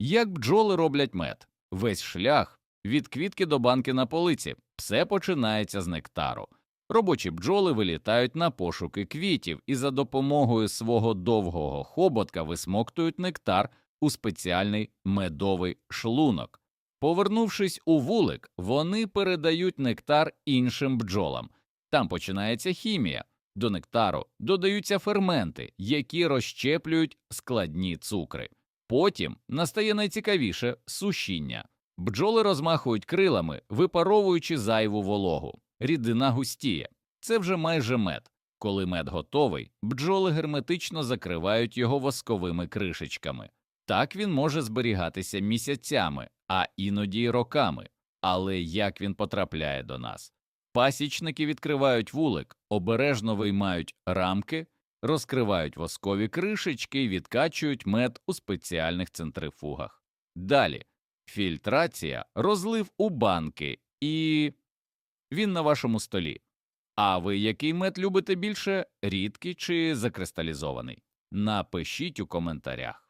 Як бджоли роблять мед? Весь шлях від квітки до банки на полиці. Все починається з нектару. Робочі бджоли вилітають на пошуки квітів і за допомогою свого довгого хоботка висмоктують нектар у спеціальний медовий шлунок. Повернувшись у вулик, вони передають нектар іншим бджолам. Там починається хімія. До нектару додаються ферменти, які розщеплюють складні цукри. Потім настає найцікавіше сушіння. Бджоли розмахують крилами, випаровуючи зайву вологу. Рідина густіє. Це вже майже мед. Коли мед готовий, бджоли герметично закривають його восковими кришечками. Так він може зберігатися місяцями, а іноді й роками. Але як він потрапляє до нас? Пасічники відкривають вулик, обережно виймають рамки, розкривають воскові кришечки і відкачують мед у спеціальних центрифугах. Далі фільтрація, розлив у банки, і він на вашому столі. А ви який мед любите більше рідкий чи закристалізований? Напишіть у коментарях.